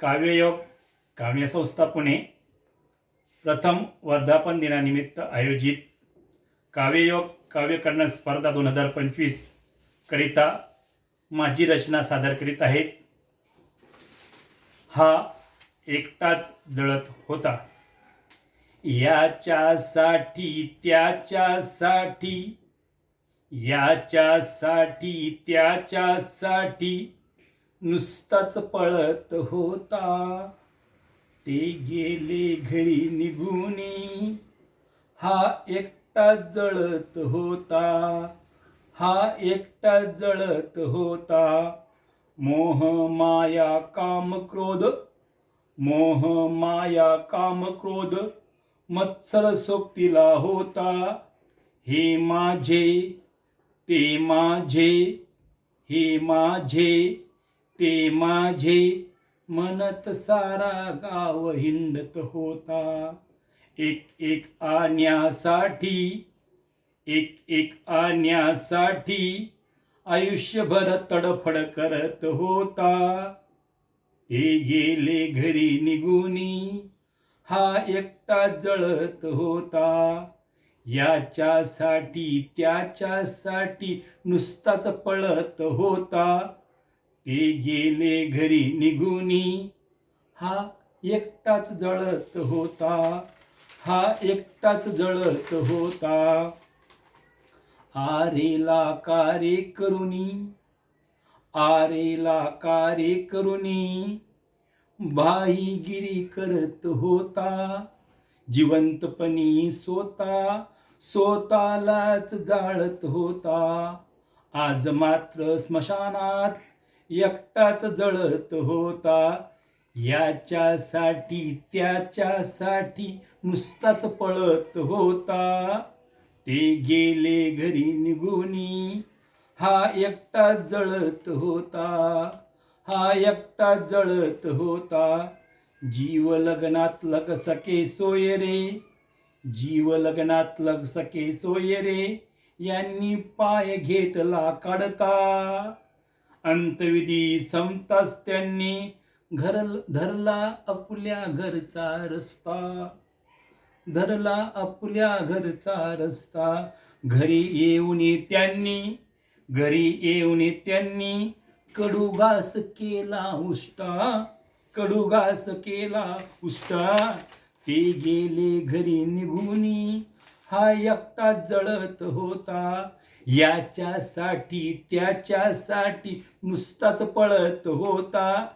काव्ययोग काव्यसंस्था पुणे. प्रथम वर्धापन दिनानिमित्त आयोजित काव्ययोग काव्यकर्ण स्पर्धा दोन हजार पंचवीस करिता माझी रचना सादर करीत आहे. हा एकटाच जळत होता. याच्यासाठी त्याच्यासाठी याच्यासाठी त्याच्यासाठी नुसताच पळत होता. ते गेले घरी निघून. हा एकटा जळत होता. हा एकटा जळत होता. मोह माया काम क्रोध. मोह माया काम क्रोध. मत्सर सोबतीला होता. हे माझे ते माझे हे माझे. ते माझे मनत सारा गाव हिंडत होता. एक एक आण्यासाठी एक एक आण्यासाठी आयुष्यभर तडफड करत होता. ते गेले घरी निघूनी हा एकटा जळत होता. याच्यासाठी त्याच्यासाठी नुसताच पळत होता. ते गेले घरी निघुनी. हा एकटाच जळत होता. हा एकटाच जळत होता. आरेला कारे करुनी. आरेला कारे करुनी. भाईगिरी करत होता. जिवंतपणी स्वता स्वतःलाच जाळत होता. आज मात्र स्मशानात एकटाच जळत होता. याच्यासाठी त्याच्यासाठी नुसताच पळत होता. ते गेले घरी निघुनी. हा एकटा जळत होता. हा एकटा जळत होता. जीव लग्नात लग सके सोय रे? जीव लग्नात लग सके सोय रे? यांनी पाय घेतला काढता. अंतविधी संपताच त्यांनी घर धरला आपल्या घरचा रस्ता. धरला आपल्या घरचा रस्ता. घरी येऊन त्यांनी घरी येऊन त्यांनी कडूगास केला उष्टा. कडूगास केला उष्टा. ते गेले घरी निघून. हा एकटा जळत होता. याच्यासाठी त्याच्यासाठी नुसताच पळत होता.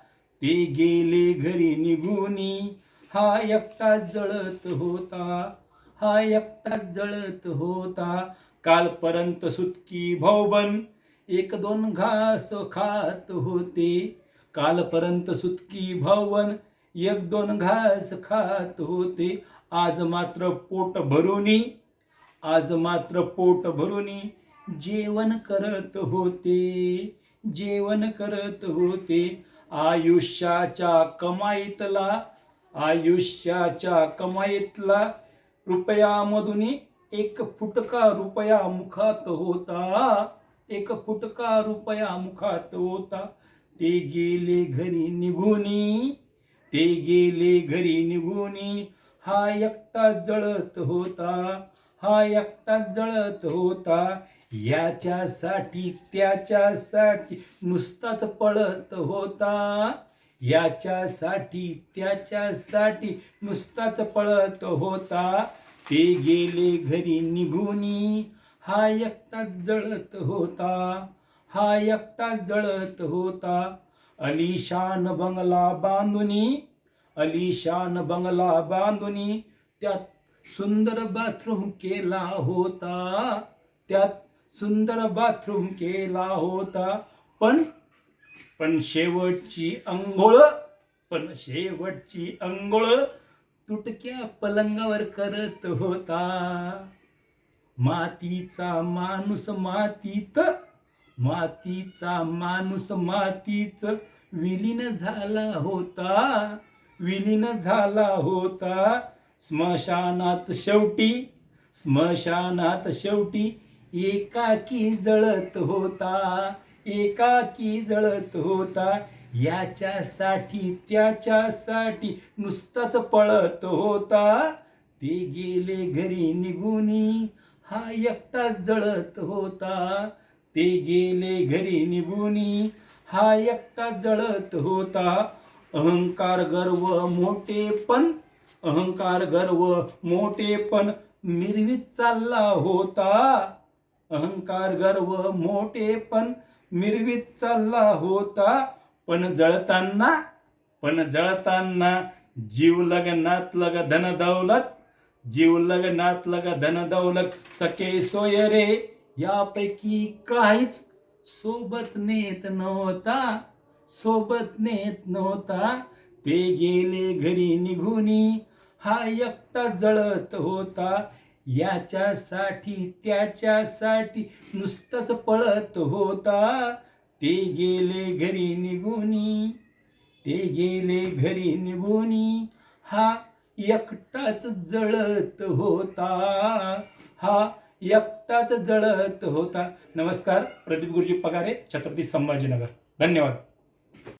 ते गेले घरी निघूनी हा एकटा जळत होता. हा एकटा जळत होता. कालपर्यंत सुतकी भाऊबन एक दोन घास खात होते. कालपर्यंत सुतकी भाऊबन एक दोन घास खात होते. आज मात्र पोट भरूनी आज मात्र पोट भरूनी जेवण करत होते जेवण करत होते. आयुष्याच्या कमाईतला आयुष्याच्या कमाईतला रुपयामधून एक फुटका रुपया मुखात होता. एक फुटका रुपया मुखात होता. ते गेले घरी निघूनी ते गेले घरी निघूनी. हा एकटा जळत होता. हा एकटाच जळत होता. याच्यासाठी त्याच्यासाठी नुसताच पळत होता. याच्यासाठी त्याच्यासाठी नुसताच पळत होता. ते गेले घरी निघुनी. हा एकटाच जळत होता. हा एकटाच जळत होता. अलिशान बंगला बांधुनी अलिशान बंगला बांधुनी त्यात सुंदर बाथरूम केला होता. त्यात सुंदर बाथरूम केला होता. पण पण शेवटची अंघोळ पण शेवटची अंघोळ तुटक्या पलंगावर करत होता. मातीचा माणूस मातीत मातीचा माणूस मातीच विलीन झाला होता. विलीन झाला होता. स्मशानात शेवटी स्मशानात शेवटी एकाकी जळत होता एकाकी जळत होता. याच्यासाठी त्याच्यासाठी नुसताच पळत होता. ते गेले घरी निघुनी हा एकटा जळत होता. ते गेले घरी निघुनी हा एकटा जळत होता. अहंकार गर्व मोठे पण अहंकार गर्व मोठे पण मिरवीत चालला होता. अहंकार गर्व मोठेपण मिरवीत चालला होता. पण जळताना पण जळताना जीव लग्नात लग धन दौलत जीव लग्नात लग धन दौलत सके सोय रे. यापैकी काहीच सोबत नेत नव्हता सोबत नेत नव्हता. ते गेले घरी निघुनी हा एकटा जळत होता. याच्यासाठी त्याच्यासाठी नुसतंच पळत होता. ते गेले घरी निघुनी ते गेले घरी निघुनी. हा एकटाच जळत होता. हा एकटाच जळत होता. नमस्कार प्रदीप गुरुजी पगारे छत्रपती संभाजीनगर. धन्यवाद.